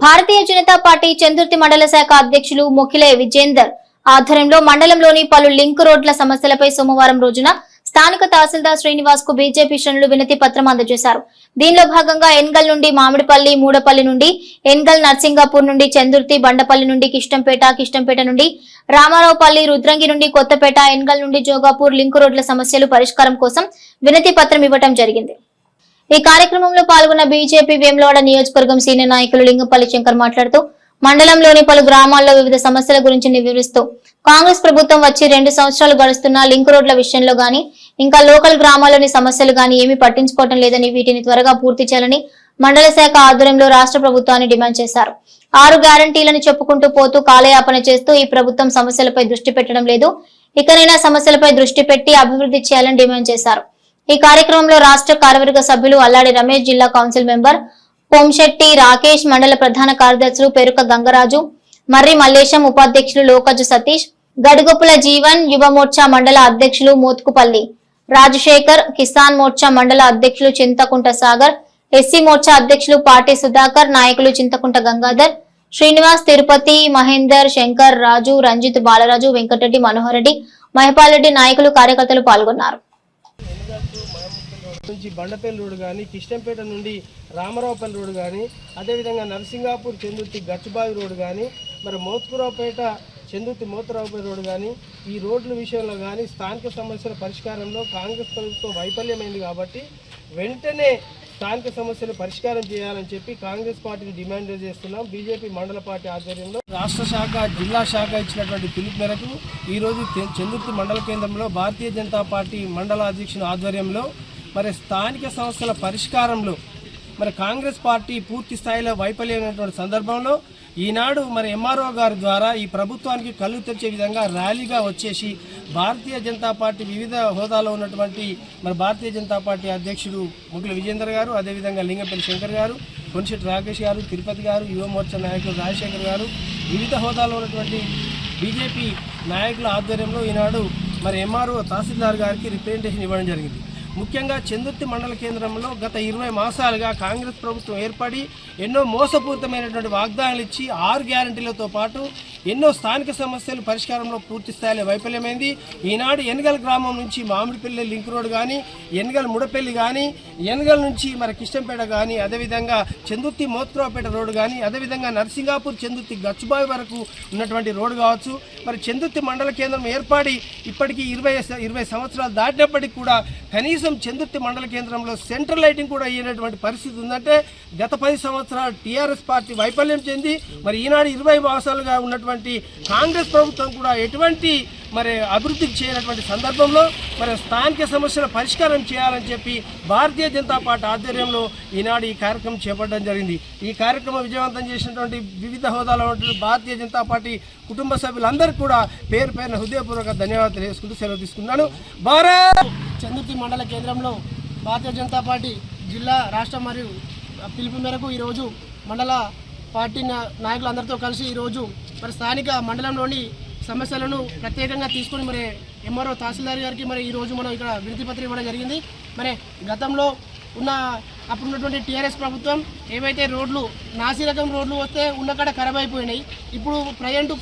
Bharatiya Janata party Chandurthi మండల శాఖ అధ్యక్షులు ముఖిలే విజేందర్ ఆధ్వర్యంలో మండలంలోని పలు లింక్ రోడ్ల సమస్యలపై సోమవారం రోజున స్థానిక తహసీల్దార్ శ్రీనివాస్కు బీజేపీ శ్రేణులు వినతి పత్రం అందజేశారు. దీనిలో భాగంగా ఎన్గల్ నుండి మామిడిపల్లి మూడపల్లి నుండి ఎన్గల్ నర్సింగాపూర్ నుండి చందుర్తి బండపల్లి నుండి కిష్టంపేట కిష్టంపేట నుండి రామారావుపల్లి రుద్రంగి నుండి కొత్తపేట ఎన్గల్ నుండి జోగాపూర్ లింక్ రోడ్ల సమస్యలు పరిష్కారం కోసం వినతి పత్రం ఇవ్వటం జరిగింది. ఈ కార్యక్రమంలో పాల్గొన్న బీజేపీ వేములవాడ నియోజకవర్గం సీనియర్ నాయకులు లింగంపల్లి శంకర్ మాట్లాడుతూ మండలంలోని పలు గ్రామాల్లో వివిధ సమస్యల గురించి వివరిస్తూ కాంగ్రెస్ ప్రభుత్వం వచ్చి రెండు సంవత్సరాలు గడుస్తున్న లింక్ రోడ్ల విషయంలో గాని ఇంకా లోకల్ గ్రామాల్లోని సమస్యలు గాని ఏమీ పట్టించుకోవటం లేదని వీటిని త్వరగా పూర్తి చేయాలని మండల శాఖ ఆధ్వర్యంలో రాష్ట్ర ప్రభుత్వాన్ని డిమాండ్ చేశారు. ఆరు గ్యారంటీలను చెప్పుకుంటూ పోతూ కాలయాపన చేస్తూ ఈ ప్రభుత్వం సమస్యలపై దృష్టి పెట్టడం లేదు. ఇకనైనా సమస్యలపై దృష్టి పెట్టి అభివృద్ధి చేయాలని డిమాండ్ చేశారు. ఈ కార్యక్రమంలో రాష్ట్ర కార్యవర్గ సభ్యులు అల్లాడి రమేష్ జిల్లా కౌన్సిల్ మెంబర్ పొంశెట్టి రాకేష్ మండల ప్రధాన కార్యదర్శులు పెరుక గంగరాజు మర్రి మల్లేశం ఉపాధ్యక్షులు లోకజు సతీష్ గడిగొప్పుల జీవన్ యువ మోర్చా మండల అధ్యక్షులు మోత్కుపల్లి రాజశేఖర్ కిసాన్ మోర్చా మండల అధ్యక్షులు చింతకుంట సాగర్ ఎస్సీ మోర్చా అధ్యక్షులు పాటి సుధాకర్ నాయకులు చింతకుంట గంగాధర్ శ్రీనివాస్ తిరుపతి మహేందర్ శంకర్ రాజు రంజిత్ బాలరాజు వెంకటరెడ్డి మనోహర్ రెడ్డి మహిపాల్ రెడ్డి నాయకులు కార్యకర్తలు పాల్గొన్నారు. నుంచి బండపల్లి రోడ్ కానీ కిష్టంపేట నుండి రామరావుపల్లి రోడ్ కానీ అదేవిధంగా నరసింగాపూర్ చెందుర్తి గచ్చుబావి రోడ్ కానీ మరి మోత్కురావుపేట చెందుర్తి మోతరావుపేట రోడ్ కానీ ఈ రోడ్ల విషయంలో కానీ స్థానిక సమస్యల పరిష్కారంలో కాంగ్రెస్ ప్రభుత్వం వైఫల్యమైంది కాబట్టి వెంటనే స్థానిక సమస్యలు పరిష్కారం చేయాలని చెప్పి కాంగ్రెస్ పార్టీని డిమాండ్ చేస్తున్నాం. బీజేపీ మండల పార్టీ ఆధ్వర్యంలో రాష్ట్ర శాఖ జిల్లా శాఖ ఇచ్చినటువంటి పిలుపు మేరకు ఈరోజు తె- చెందుర్తి మండల కేంద్రంలో భారతీయ జనతా పార్టీ మండల అధ్యక్షుని ఆధ్వర్యంలో మరి స్థానిక సమస్యల పరిష్కారంలో మరి కాంగ్రెస్ పార్టీ పూర్తి స్థాయిలో వైఫల్యమైనటువంటి సందర్భంలో ఈనాడు మరి ఎంఆర్ఓ గారి ద్వారా ఈ ప్రభుత్వానికి కళ్ళు తెరిచే విధంగా ర్యాలీగా వచ్చేసి భారతీయ జనతా పార్టీ వివిధ హోదాలో ఉన్నటువంటి మరి భారతీయ జనతా పార్టీ అధ్యక్షుడు ముగ్గుల విజేందర్ గారు అదేవిధంగా లింగంపల్లి శంకర్ గారు కొనిశెట్టి రాకేష్ గారు తిరుపతి గారు యువ మోర్చా నాయకులు రాజశేఖర్ గారు వివిధ హోదాలో ఉన్నటువంటి బీజేపీ నాయకుల ఆధ్వర్యంలో ఈనాడు మరి ఎంఆర్ఓ తహసీల్దార్ గారికి రిప్రజెంటేషన్ ఇవ్వడం జరిగింది. ముఖ్యంగా చందుర్తి మండల కేంద్రంలో గత ఇరవై మాసాలుగా కాంగ్రెస్ ప్రభుత్వం ఏర్పడి ఎన్నో మోసపూరితమైనటువంటి వాగ్దానాలు ఇచ్చి ఆరు గ్యారంటీలతో పాటు ఎన్నో స్థానిక సమస్యలు పరిష్కారంలో పూర్తి స్థాయిలో వైఫల్యమైంది. ఈనాడు ఎనగల్ గ్రామం నుంచి మామిడిపల్లి లింక్ రోడ్ కానీ ఎనగల్ ముడపల్లి కానీ ఎనగల్ నుంచి మరి కిష్టంపేట కానీ అదేవిధంగా చందుర్తి మోత్రాపేట రోడ్డు కానీ అదేవిధంగా నర్సింగాపూర్ చందుర్తి గచ్చుబావి వరకు ఉన్నటువంటి రోడ్డు కావచ్చు. మరి చందుర్తి మండల కేంద్రం ఏర్పడి ఇప్పటికీ ఇరవై ఇరవై సంవత్సరాలు దాటినప్పటికీ కూడా కనీసం చందుర్తి మండల కేంద్రంలో సెంట్రల్ లైటింగ్ కూడా అయినటువంటి పరిస్థితి ఉందంటే గత పది సంవత్సరాలు టీఆర్ఎస్ పార్టీ వైఫల్యం చెంది మరి ఈనాడు ఇరవై మాసాలుగా ఉన్నటువంటి కాంగ్రెస్ ప్రభుత్వం కూడా ఎటువంటి మరి అభివృద్ధికి చేయనటువంటి సందర్భంలో మరి స్థానిక సమస్యల పరిష్కారం చేయాలని చెప్పి భారతీయ జనతా పార్టీ ఆధ్వర్యంలో ఈనాడు ఈ కార్యక్రమం చేపట్టడం జరిగింది. ఈ కార్యక్రమం విజయవంతం చేసినటువంటి వివిధ హోదాలో ఉన్నటువంటి భారతీయ జనతా పార్టీ కుటుంబ సభ్యులందరికీ కూడా పేరు పేరున హృదయపూర్వక ధన్యవాదాలు తెలియజేసుకుంటూ సెలవు తీసుకున్నాను భారత్! చందుర్తి మండల కేంద్రంలో భారతీయ జనతా పార్టీ జిల్లా రాష్ట్ర మరియు పిలుపు మేరకు ఈరోజు మండల పార్టీ నాయకులందరితో కలిసి ఈరోజు మరి స్థానిక మండలంలోని సమస్యలను ప్రత్యేకంగా తీసుకొని మరి ఎంఆర్ఓ తహసీల్దార్ గారికి మరి ఈరోజు మనం ఇక్కడ వినతి ఇవ్వడం జరిగింది. మరి గతంలో ఉన్న అప్పుడు ఉన్నటువంటి టీఆర్ఎస్ ప్రభుత్వం ఏవైతే రోడ్లు నాసి రకం రోడ్లు వస్తే ఉన్నక్కడ ఖరాబ్ అయిపోయినాయి. ఇప్పుడు ప్రజెంట్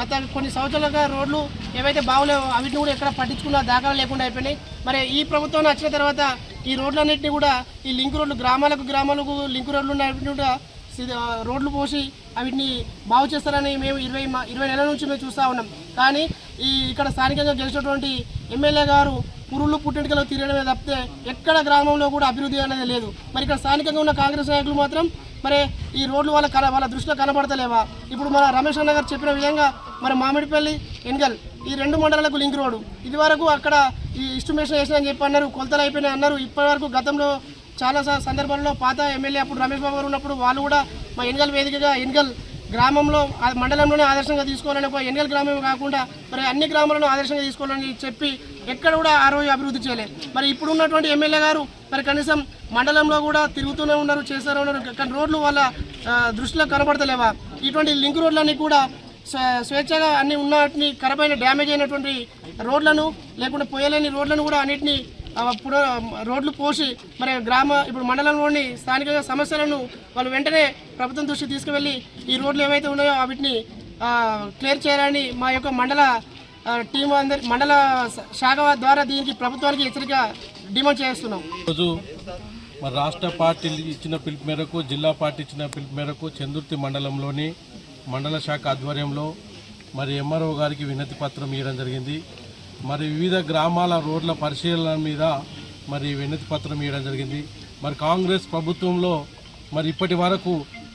గత కొన్ని సంవత్సరాలుగా రోడ్లు ఏవైతే బాగులేవో అవిటిని కూడా ఎక్కడ పట్టించుకున్న దాఖలు లేకుండా అయిపోయినాయి. మరి ఈ ప్రభుత్వం వచ్చిన తర్వాత ఈ రోడ్లన్నింటినీ కూడా ఈ లింక్ రోడ్లు గ్రామాలకు గ్రామాలకు లింక్ రోడ్లు ఉన్నవి కూడా రోడ్లు పోసి వీటిని బాగు చేస్తారని మేము ఇరవై మా- ఇరవై నెలల నుంచి మేము చూస్తూ ఉన్నాం. కానీ ఈ ఇక్కడ స్థానికంగా గెలిచినటువంటి ఎమ్మెల్యే గారు పురుళ్ళు పుట్టింటికలు తీరడమే తప్పితే ఎక్కడ గ్రామంలో కూడా అభివృద్ధి అనేది లేదు. మరి ఇక్కడ స్థానికంగా ఉన్న కాంగ్రెస్ నాయకులు మాత్రం మరి ఈ రోడ్లు వాళ్ళ కల వాళ్ళ దృష్టిలో కనబడతలేవా? ఇప్పుడు మన రమేష్ అన్న గారు చెప్పిన విధంగా మరి మామిడిపల్లి ఎన్గల్ ఈ రెండు మండలాలకు లింక్ రోడ్డు. ఇది వరకు అక్కడ ఈ ఇస్టిమేషన్ వేసిన చెప్పి అన్నారు కొలతలు అయిపోయినాయి అన్నారు. ఇప్పటి వరకు గతంలో చాలా సందర్భాల్లో పాత ఎమ్మెల్యే అప్పుడు రమేష్ బాబు గారు ఉన్నప్పుడు వాళ్ళు కూడా మా ఎన్గల్ వేదికగా ఎన్గల్ గ్రామంలో మండలంలోనే ఆదర్శంగా తీసుకోవాలని ఒక ఎన్గల్ గ్రామం కాకుండా మరి అన్ని గ్రామాలను ఆదర్శంగా తీసుకోవాలని చెప్పి ఎక్కడ కూడా ఆ రోజు అభివృద్ధి చేయలేదు. మరి ఇప్పుడు ఉన్నటువంటి ఎమ్మెల్యే గారు మరి కనీసం మండలంలో కూడా తిరుగుతూనే ఉన్నారు చేస్తూనే ఉన్నారు కానీ రోడ్లు వాళ్ళ దృష్టిలో కనబడతలేవా? ఇటువంటి లింక్ రోడ్లన్నీ కూడా స్వేచ్ఛగా అన్ని ఉన్నటిని ఖరాబైన డ్యామేజ్ అయినటువంటి రోడ్లను లేకుంటే పోయలేని రోడ్లను కూడా అన్నిటిని అప్పుడు రోడ్లు పోసి మరి గ్రామ ఇప్పుడు మండలంలోని స్థానిక సమస్యలను వాళ్ళు వెంటనే ప్రభుత్వం దృష్టికి తీసుకువెళ్ళి ఈ రోడ్లు ఏవైతే ఉన్నాయో వాటిని క్లియర్ చేయాలని మా యొక్క మండల టీం అందరి మండల శాఖ ద్వారా దీనికి ప్రభుత్వానికి హెచ్చరిక డిమాండ్ చేస్తున్నాం. రోజు మరి రాష్ట్ర పార్టీ ఇచ్చిన పిలుపు మేరకు జిల్లా పార్టీ ఇచ్చిన పిలుపు మేరకు చందుర్తి మండలంలోని మండల శాఖ ఆధ్వర్యంలో మరి ఎంఆర్ఓ గారికి వినతి పత్రం ఇవ్వడం జరిగింది. మరి వివిధ గ్రామాల రోడ్ల పరిశీలన మీద మరి వినతి పత్రం ఇవ్వడం జరిగింది. మరి కాంగ్రెస్ ప్రభుత్వంలో మరి ఇప్పటి వరకు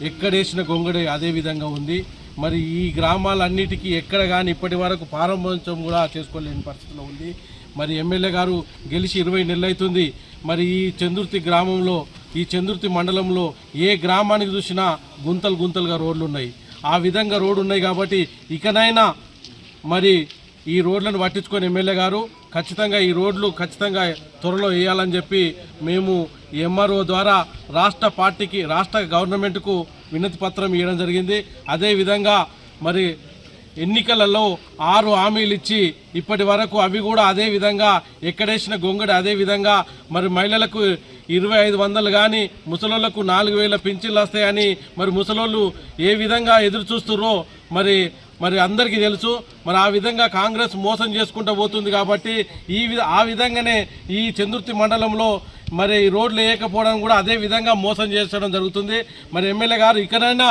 ఎక్కడేసిన గొంగడే అదే విధంగా ఉంది. మరి ఈ గ్రామాలన్నిటికీ ఎక్కడ కానీ ఇప్పటి వరకు ప్రారంభోత్సవం కూడా చేసుకోలేని పరిస్థితిలో ఉంది. మరి ఎమ్మెల్యే గారు గెలిచి ఇరవై నెలలు అవుతుంది మరి ఈ చందుర్తి గ్రామంలో ఈ చందుర్తి మండలంలో ఏ గ్రామానికి చూసినా గుంతలు గుంతలుగా రోడ్లు ఉన్నాయి ఆ విధంగా రోడ్డు ఉన్నాయి కాబట్టి ఇకనైనా మరి ఈ రోడ్లను పట్టించుకొని ఎమ్మెల్యే గారు ఖచ్చితంగా ఈ రోడ్లు ఖచ్చితంగా త్వరలో వేయాలని చెప్పి మేము ఎంఆర్ఓ ద్వారా రాష్ట్ర పార్టీకి రాష్ట్ర గవర్నమెంట్కు వినతి పత్రం ఇవ్వడం జరిగింది. అదేవిధంగా మరి ఎన్నికలలో ఆరు హామీలు ఇచ్చి ఇప్పటి వరకు అవి కూడా అదే విధంగా ఎక్కడేసిన గొంగడి అదే విధంగా మరి మహిళలకు ఇరవై ఐదు వందలు కానీ ముసలోళ్ళకు నాలుగు వేల పింఛన్లు వస్తాయని మరి ముసలోళ్ళు ఏ విధంగా ఎదురు చూస్తుర్రో మరి మరి అందరికీ తెలుసు మరి ఆ విధంగా కాంగ్రెస్ మోసం చేసుకుంటూ పోతుంది కాబట్టి ఈ ఆ విధంగానే ఈ చందుర్తి మండలంలో మరి ఈ రోడ్లు వేయకపోవడం కూడా అదే విధంగా మోసం చేసడం జరుగుతుంది. మరి ఎమ్మెల్యే గారు ఇకనైనా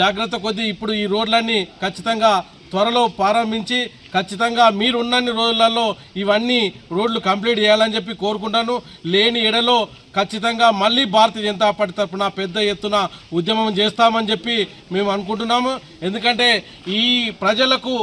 జాగ్రత్త కొద్దీ ఇప్పుడు ఈ రోడ్లన్నీ ఖచ్చితంగా త్వరలో ప్రారంభించి ఖచ్చితంగా మీరున్నన్ని రోజులలో ఇవన్నీ రోడ్లు కంప్లీట్ చేయాలని చెప్పి కోరుకుంటాను. లేని ఎడలో ఖచ్చితంగా మళ్ళీ భారతీయ జనతా పార్టీ తరఫున పెద్ద ఎత్తున ఉద్యమం చేస్తామని చెప్పి మేము అనుకుంటున్నాము. ఎందుకంటే ఈ ప్రజలకు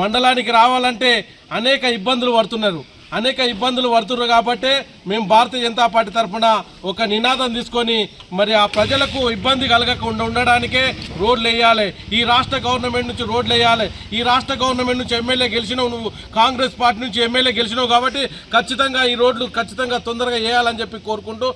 మండలానికి రావాలంటే అనేక ఇబ్బందులు పడుతున్నారు. అనేక ఇబ్బందులు పడుతున్నారు కాబట్టి మేము భారతీయ జనతా పార్టీ తరఫున ఒక నినాదం తీసుకొని మరి ఆ ప్రజలకు ఇబ్బంది కలగకుండా ఉండడానికే రోడ్లు వేయాలి. ఈ రాష్ట్ర గవర్నమెంట్ నుంచి రోడ్లు వేయాలి. ఈ రాష్ట్ర గవర్నమెంట్ నుంచి ఎమ్మెల్యే గెలిచినావు నువ్వు కాంగ్రెస్ పార్టీ నుంచి ఎమ్మెల్యే గెలిచినావు కాబట్టి ఖచ్చితంగా ఈ రోడ్లు ఖచ్చితంగా తొందరగా వేయాలని చెప్పి కోరుకుంటూ